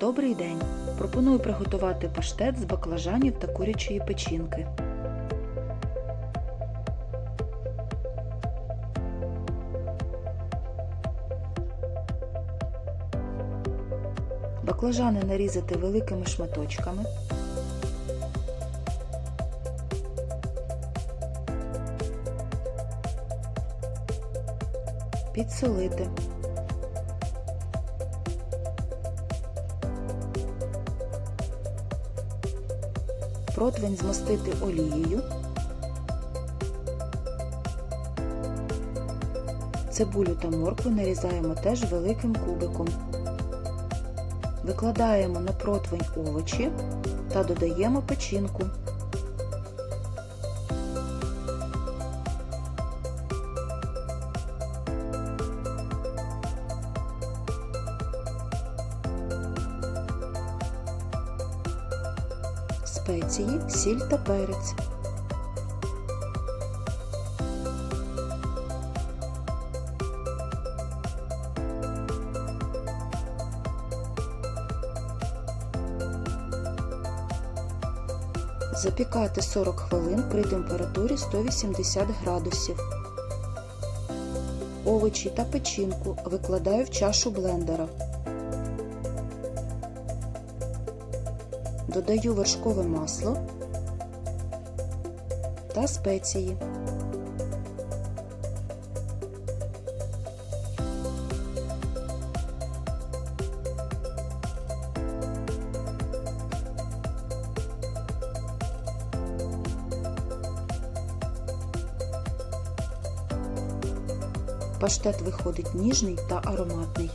Добрий день! Пропоную приготувати паштет з баклажанів та курячої печінки. Баклажани нарізати великими шматочками. Підсолити. Противень змастити олією. Цибулю та моркву нарізаємо теж великим кубиком. Викладаємо на противень овочі та додаємо печінку. Спеції, сіль та перець. Запікати 40 хвилин при температурі 180 градусів. Овочі та печінку викладаю в чашу блендера. Додаю вершкове масло та спеції. Паштет виходить ніжний та ароматний.